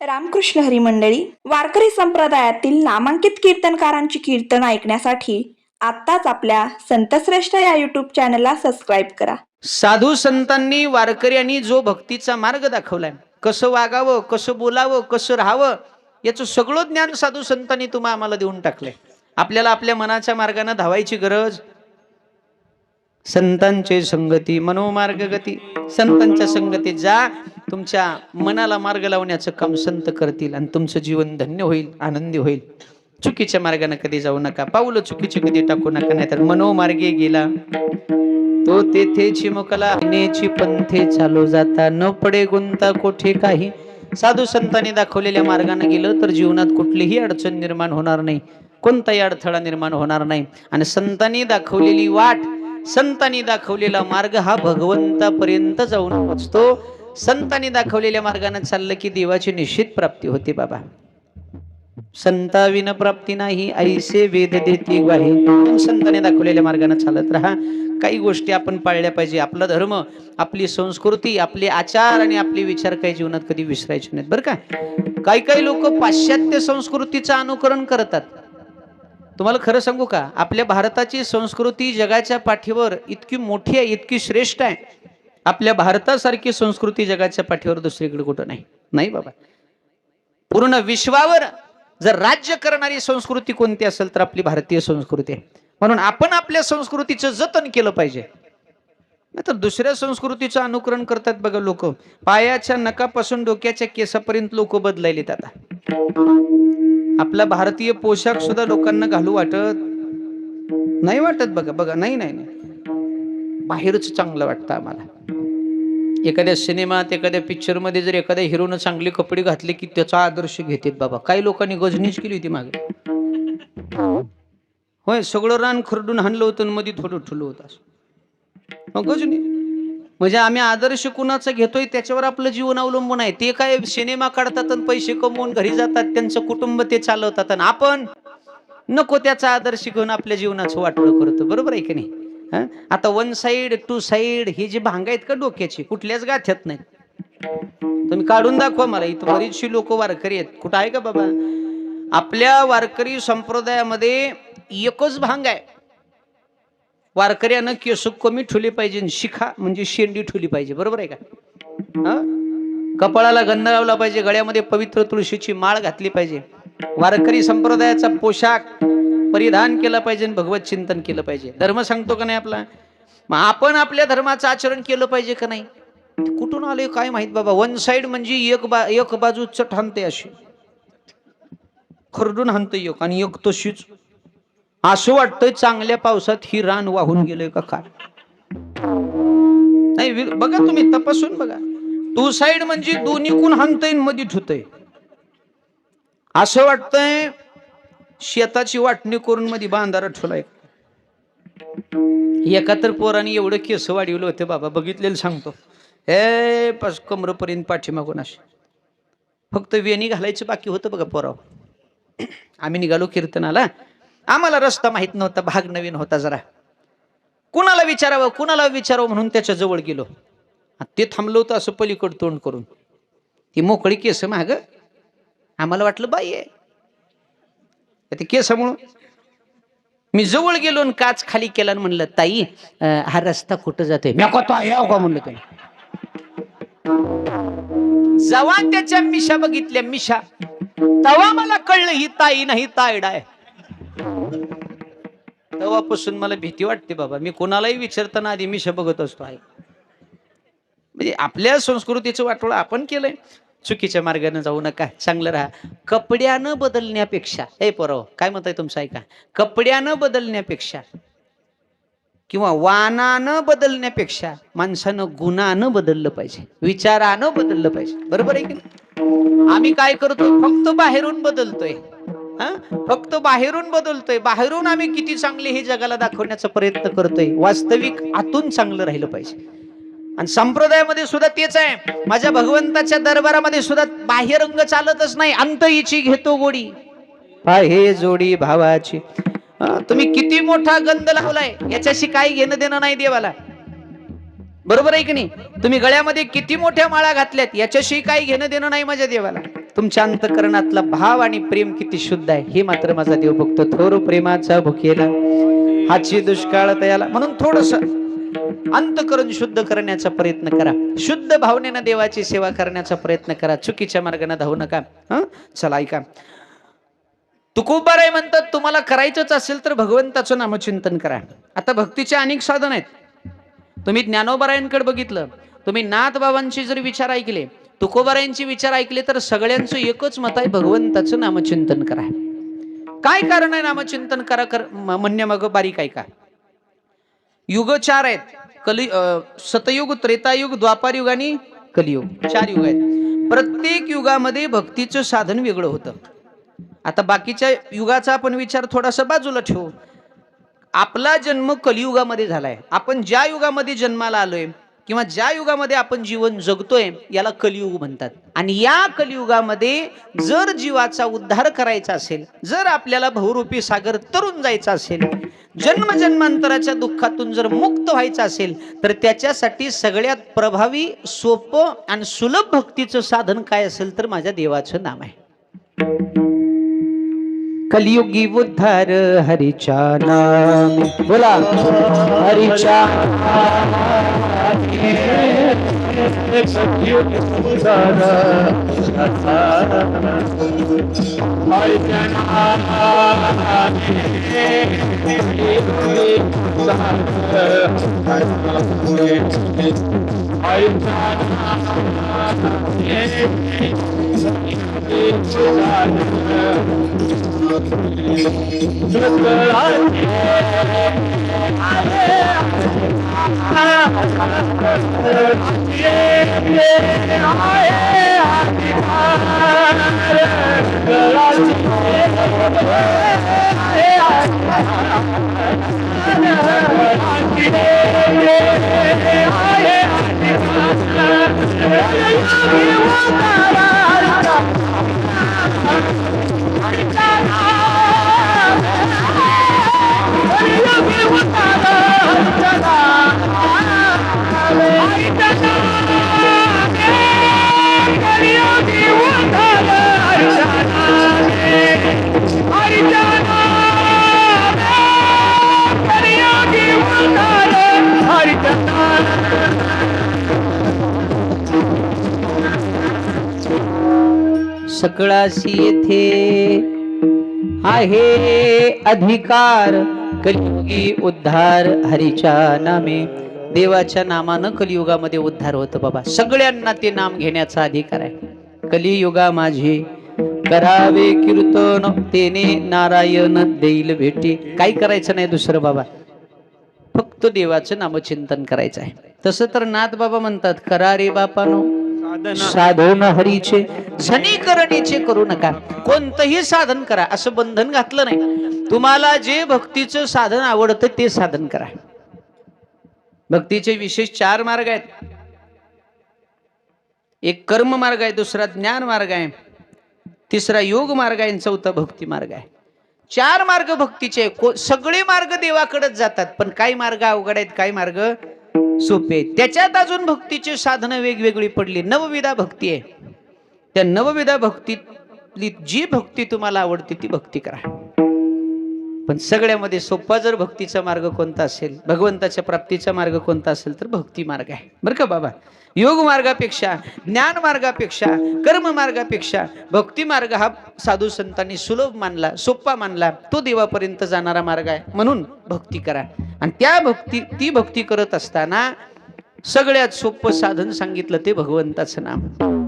रामकृष्ण हरी मंडळी वारकरी संप्रदायातील नामांकित कीर्तनकारांची कीर्तन ऐकण्यासाठी आत्ताच आपल्या संतश्रेष्ठ या युट्यूब चॅनलला सबस्क्राईब करा. साधू संतांनी वारकऱ्यांनी जो भक्तीचा मार्ग दाखवलाय कसं वागावं कसं बोलावं कसं राहावं याचं सगळं ज्ञान साधू संतांनी तुम्हा आम्हाला देऊन टाकलंय. आपल्याला आपल्या मनाच्या मार्गाने धावायची गरज संतांचे संगती मनोमार्ग गती. संतांच्या संगती जा तुमच्या मनाला मार्ग लावण्याचं काम संत करतील आणि तुमचं जीवन धन्य होईल आनंदी होईल. चुकीच्या मार्गाने कधी जाऊ नका. पाऊल चुकीचे कधी टाकू नका नाहीतर मनोमार्गे गेला. तो तेथे चिमुकला नेची पंथे चालू जाता. न पडे गुंता कोठे काही. साधू संतांनी दाखवलेल्या मार्गाने गेलं तर जीवनात कुठलीही अडचण निर्माण होणार नाही. कोणताही अडथळा निर्माण होणार नाही. आणि संतांनी दाखवलेली वाट संतांनी दाखवलेला मार्ग हा भगवंतापर्यंत जाऊन पोचतो. संतांनी दाखवलेल्या मार्गाने चाललं की देवाची निश्चित प्राप्ती होते बाबा. संताविन प्राप्ती नाही ऐसे वेद देती ग्वाही संतांनी दाखवलेल्या मार्गाने चालत राहा. काही गोष्टी आपण पाळल्या पाहिजे. आपला धर्म आपली संस्कृती आपले आचार आणि आपले विचार काही जीवनात कधी विसरायचे नाहीत. बरं का? काही काही लोक पाश्चात्य संस्कृतीचं अनुकरण करतात. तुम्हाला खरं सांगू का? आपल्या भारताची संस्कृती जगाच्या पाठीवर इतकी मोठी आहे इतकी श्रेष्ठ आहे. आपल्या भारतासारखी संस्कृती जगाच्या पाठीवर दुसरीकडे कुठं नाही. नाही बाबा. पूर्ण विश्वावर जर राज्य करणारी संस्कृती कोणती असेल तर आपली भारतीय संस्कृती आहे. म्हणून आपण आपल्या संस्कृतीचं जतन केलं पाहिजे. नाहीतर दुसऱ्या संस्कृतीचं अनुकरण करतात बघा लोक. पायाच्या नकापासून डोक्याच्या केसापर्यंत लोक बदलायलेत आता. आपला भारतीय पोशाख सुद्धा लोकांना घालू वाटत नाही वाटत बघा बघा नाही नाही नाही. बाहेरच चांगलं वाटतं आम्हाला. एखाद्या सिनेमात एखाद्या पिक्चरमध्ये जर एखाद्या हिरोनं चांगले कपडे घातले की त्याचा आदर्श घेतात बाबा. काही लोकांनी गजनीच केली होती मागे. होय सगळं रान खरडून हाणलं होतं आणि मध्ये थोडं ठुलं होतं असं. गजनी म्हणजे आम्ही आदर्श कुणाचं घेतोय त्याच्यावर आपलं जीवन अवलंबून आहे. ते काय सिनेमा काढतात आणि पैसे कमवून घरी जातात त्यांचं कुटुंब ते चालवतात आणि आपण नको त्याचा आदर्श घेऊन आपल्या जीवनाचं वाटोळं करतो. बरोबर आहे की नाही? आता वन साइड टू साइड हे जी भांग आहेत का डोक्याची? कुठल्याच गाथ्यात नाही. तुम्ही काढून दाखवा मला इथं बरीचशी लोक वारकरी आहेत. कुठं आहे का बाबा? आपल्या वारकरी संप्रदायामध्ये एकच भांग आहे. वारकऱ्यानं केस कमी ठेवले पाहिजे शिखा म्हणजे शेंडी ठेवली पाहिजे. बरोबर आहे का? कपाळाला गंध लावला पाहिजे गळ्यामध्ये पवित्र तुळशीची माळ घातली पाहिजे. वारकरी संप्रदायाचा पोशाख परिधान केला पाहिजे भगवत चिंतन केलं पाहिजे. धर्म सांगतो का नाही आपला? मग आपण आपल्या धर्माचं आचरण केलं पाहिजे का नाही? कुठून आले काय माहीत बाबा? वन साइड म्हणजे एक बा एक बाजू चट अशी. खरडून हाणतो एक आणि एक तशीच. असं वाटतंय चांगल्या पावसात ही रान वाहून गेलंय का काय नाही बघा तुम्ही तपासून बघा. टू साइड म्हणजे दोन्ही कोण हाणतंयमध्ये ठुतय असं वाटतंय शेताची वाटणी करून मध्ये बांधारा ठुलाय एका तर पोराने एवढं केस वाढवलं होते बाबा बघितलेलं सांगतो. हे पास कमरपर्यंत पाठीमागून असे फक्त वेणी घालायचं बाकी होतं बघा पोराव. आम्ही निघालो कीर्तनाला. आम्हाला रस्ता माहीत नव्हता भाग नवीन होता जरा. कुणाला विचारावं कुणाला विचारावं म्हणून त्याच्याजवळ गेलो. ते थांबलो होतं असं पलीकड तोंड करून. ती मोकळी केस माग. आम्हाला वाटलं बाई आहे. ते केसामुळं मी जवळ गेलो आणि काच खाली केला म्हणलं ताई हा रस्ता कुठं जातोय? मी म्हणलं तुम्ही जवान त्याच्या मिशा बघितल्या मिशा. तवा मला कळलं ही ताई नाही तायडा आहे. तेव्हापासून मला भीती वाटते बाबा. मी कोणालाही विचारताना आधी मी बघत असतो आहे म्हणजे आपल्या संस्कृतीचं वाटोळं आपण केलंय. चुकीच्या मार्गाने जाऊ नका चांगलं राहा. कपड्यानं बदलण्यापेक्षा हे परव काय म्हणताय तुमचं ऐका? कपड्यानं बदलण्यापेक्षा किंवा वानानं बदलण्यापेक्षा माणसानं गुणानं बदललं पाहिजे विचारानं बदललं पाहिजे. बरोबर आहे की आम्ही काय करतो फक्त बाहेरून बदलतोय. फक्त बाहेरून बदलतोय. बाहेरून आम्ही किती चांगले हे जगाला दाखवण्याचा प्रयत्न करतोय. वास्तविक आतून चांगलं राहिलं पाहिजे. आणि संप्रदायामध्ये सुद्धा तेच आहे. माझ्या भगवंताच्या दरबारामध्ये सुद्धा बाह्य रंग चालतच नाही. अंत हिची घेतो गोडी. हे जोडी भावाची. तुम्ही किती मोठा गंध लावलाय. याच्याशी काही घेणं देणं नाही देवाला. बरोबर आहे की नाही? तुम्ही गळ्यामध्ये किती मोठ्या माळा घातल्यात याच्याशी काही घेणं देणं नाही माझ्या देवाला. तुमच्या अंतकरणातला भाव आणि प्रेम किती शुद्ध आहे हे मात्र माझा देव बघतो. थोर प्रेमाचा भुकेला हाची दुष्काळ तयाला. म्हणून थोडस अंतकरण शुद्ध करण्याचा प्रयत्न करा. शुद्ध भावनेनं देवाची सेवा करण्याचा प्रयत्न करा. चुकीच्या मार्गाने धावू नका. हं? चला ऐका. तुकोबाराय म्हणतात तुम्हाला करायचंच असेल तर भगवंताचं नामचिंतन करा. आता भक्तीचे अनेक साधन आहेत. तुम्ही ज्ञानोबरायांकडे बघितलं. तुम्ही नाथ बाबांचे जर विचार ऐकले तुकोबारायांचे विचार ऐकले तर सगळ्यांचं एकच मत आहे भगवंताचं नामचिंतन करा. काय कारण आहे नामचिंतन करा कर म- म्हणण्यामाग बारीक ऐका युग चार आहेत. कली सतयुग त्रेतायुग द्वापार युग आणि कलियुग. चार युग आहेत. प्रत्येक युगामध्ये भक्तीचं साधन वेगळं होतं. आता बाकीच्या युगाचा आपण विचार थोडासा बाजूला ठेवू. आपला जन्म कलियुगामध्ये झालाय. आपण ज्या युगामध्ये जन्माला आलोय किंवा ज्या युगामध्ये आपण जीवन जगतोय याला कलियुग म्हणतात. आणि या कलियुगामध्ये जर जीवाचा उद्धार करायचा असेल जर आपल्याला बहुरूपी सागर तरून जायचा असेल जन्म जन्मांतराच्या दुःखातून जर मुक्त व्हायचं असेल तर त्याच्यासाठी सगळ्यात प्रभावी सोपं आणि सुलभ भक्तीचं साधन काय असेल तर माझ्या देवाचं नाम आहे. कलियुगी उद्धार हरीच्या नाम बोला Yeah. हरीच्या सकळाशी येथे आहे अधिकार. कलियुगी उद्धार हरीच्या नामे. देवाच्या नामानं कलियुगामध्ये उद्धार होतो बाबा. सगळ्यांना ते नाम घेण्याचा अधिकार आहे. कलियुगा माझे करावे कीर्तन तेने नारायण देईल भेटी. काही करायचं नाही दुसरं बाबा. फक्त देवाचं नामचिंतन करायचं आहे. तसं तर नाथ बाबा म्हणतात करा रे बापानो साधन. हरीचे. झनीकरणीचे करू नका. कोणतंही साधन करा. असं बंधन घातलं नाही. तुम्हाला जे भक्तीचं साधन आवडतं ते साधन करा. भक्तीचे विशेष चार मार्ग आहेत. एक कर्म मार्ग आहे दुसरा ज्ञान मार्ग आहे तिसरा योग मार्ग आहे आणि चौथा भक्ती मार्ग आहे. चार मार्ग भक्तीचे सगळे मार्ग देवाकडेच जातात पण काही मार्ग अवघड आहेत काही मार्ग सोपे. त्याच्यात अजून भक्तीची साधनं वेगवेगळी पडली. नवविधा भक्ती आहे. त्या नवविधा भक्तीतली जी भक्ती तुम्हाला आवडते ती भक्ती करा. पण सगळ्यामध्ये सोपा जर भक्तीचा मार्ग कोणता असेल भगवंताच्या प्राप्तीचा मार्ग कोणता असेल तर भक्ती मार्ग आहे. बरं का बाबा? योग मार्गापेक्षा ज्ञान मार्गापेक्षा कर्म मार्गापेक्षा भक्ती मार्ग हा साधू संतांनी सुलभ मानला सोपा मानला तो देवापर्यंत जाणारा मार्ग आहे. म्हणून भक्ती करा. आणि त्या भक्ती ती भक्ती करत असताना सगळ्यात सोपं साधन सांगितलं ते भगवंताचं नाम.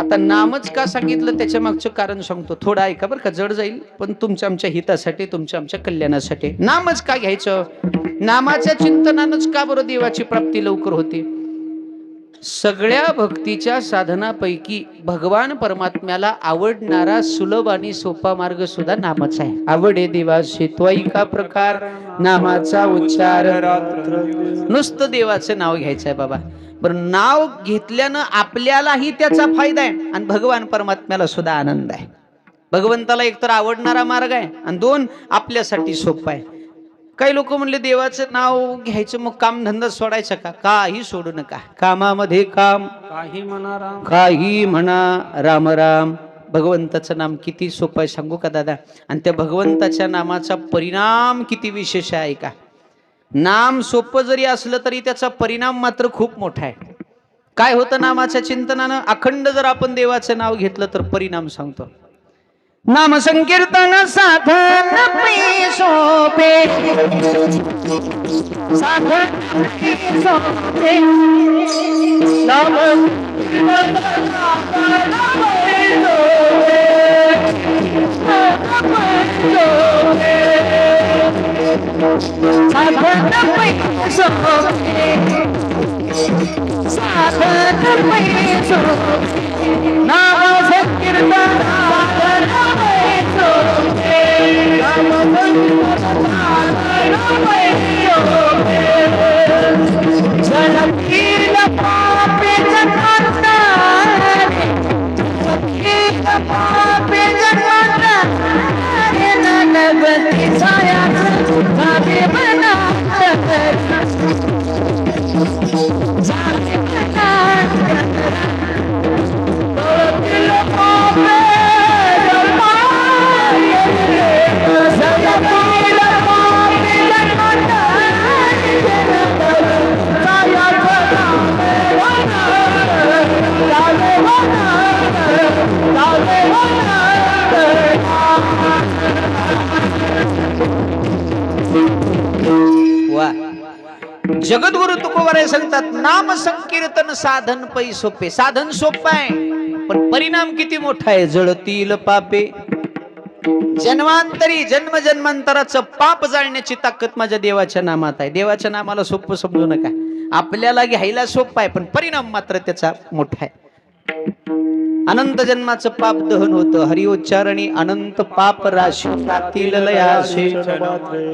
आता नामच का सांगितलं त्याच्या मागचं कारण सांगतो. थोडं ऐका बरं का जड जाईल पण तुमच्या आमच्या हितासाठी तुमच्या आमच्या कल्याणासाठी. नामच का घ्यायचं? नामाच्या चिंतनानंच का बरं देवाची प्राप्ती लवकर होते? सगळ्या भक्तीच्या साधनापैकी भगवान परमात्म्याला आवडणारा सुलभ आणि सोपा मार्ग सुद्धा नामाचा आहे. आवडे देवाशी तो ऐका प्रकार? नामाचा उच्चार. नुसतं देवाचं नाव घ्यायचं आहे बाबा. बरं नाव घेतल्यानं आपल्यालाही त्याचा फायदा आहे. आणि भगवान परमात्म्याला सुद्धा आनंद आहे. भगवंताला एकतर आवडणारा मार्ग आहे आणि दोन आपल्यासाठी सोपा आहे. काही लोक म्हणले देवाचं नाव घ्यायचं मग काम धंदा सोडायचा का? काही सोडू नका. कामामध्ये काम. काही म्हणा राम. काही म्हणा राम राम. भगवंताचं नाम किती सोपं आहे सांगू का दादा? आणि त्या भगवंताच्या नामाचा परिणाम किती विशेष आहे का? नाम सोपं जरी असलं तरी त्याचा परिणाम मात्र खूप मोठा आहे. काय होतं नामाच्या चिंतनानं? अखंड जर आपण देवाचं नाव घेतलं तर परिणाम सांगतो. नाम संकीर्तन साधन पै सोपे. साधन पै सोपे नाम वा साधन पै सोपे. साधन सोपं आहे पण परिणाम किती मोठा आहे जळतील पापे. जन्मांतरी जन्म जन्मांतराचं पाप जाळण्याची ताकद माझ्या देवाच्या नामात आहे. देवाच्या नामाला सोपं समजू नका. आपल्याला घ्यायला सोपं आहे पण परिणाम मात्र त्याचा मोठा आहे. अनंत जन्माचं पाप दहन होतं. हरिउच्चारणी अनंत पाप राशी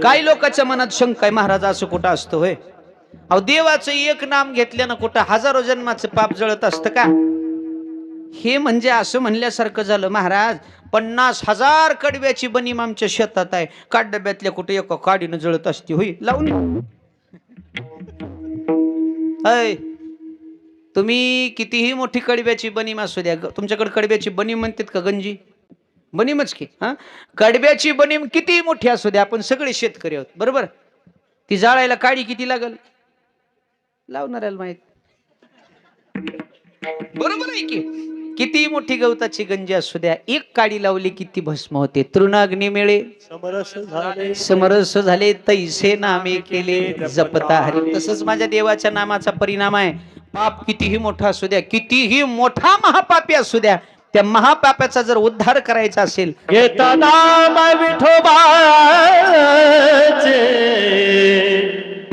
काही लोकांच्या मनात शंका आहे महाराज असं कुठं असतं होय? अहो देवाचं एक नाम घेतल्यानं कुठं हजारो जन्माचं पाप जळत असतं का? हे म्हणजे असं म्हणल्यासारखं झालं महाराज. पन्नास हजार कडव्याची बनीम आमच्या शेतात आहे. काडब्यातल्या कुठे एका काडीनं जळत असते होई लावून. अय तुम्ही कितीही मोठी कडब्याची बनीम असू द्या. तुमच्याकडे कडब्याची बनीम म्हणतात का गंजी? बनीमच की हा? कडब्याची बनीम कितीही मोठी असू द्या आपण सगळे शेतकरी आहोत. बरोबर? ती जाळायला काडी किती लागल? लावणाऱ्याला माहीत. बरोबर आहे की? किती मोठी गवताची गंजी असू द्या एक काडी लावली किती भस्म होते. तृणाग्नी मिळे. समरस झाले. समरस झाले तैसे नामे केले. जपता हरी. तसंच माझ्या देवाच्या नामाचा परिणाम आहे. पाप कितीही मोठा असू द्या कितीही मोठा महापापी असू द्या त्या महापापाचा जर उद्धार करायचा असेल विठोबाचे.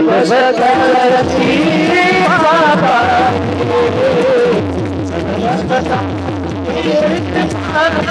पर्वत जळती बाबा संत